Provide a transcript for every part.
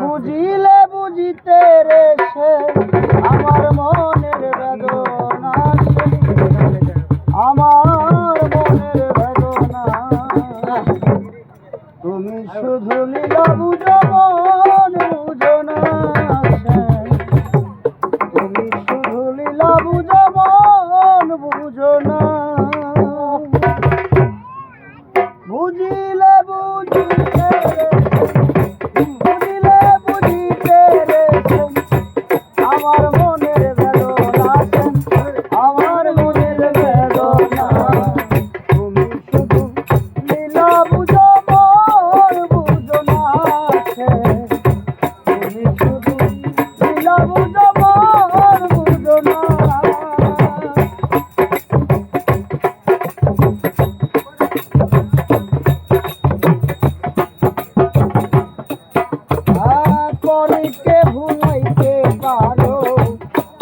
বুঝিলে বুঝিতে রে আমার মনের বেদনা আমার মনের বেদনা। তুমি শুধু লীলা বুঝব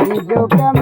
जो कम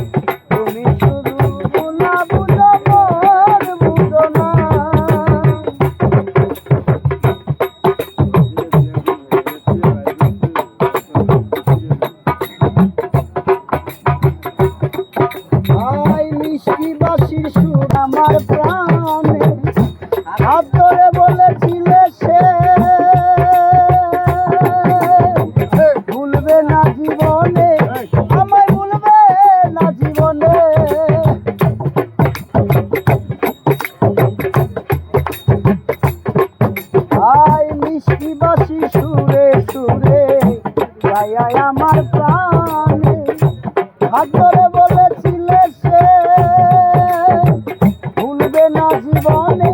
যায় আমার প্রাণে। ভাগ্যরে বলেছিলে সে ভুলবে না জীবনে।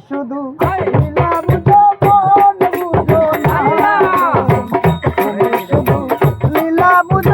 শুধু লীলা বুঝো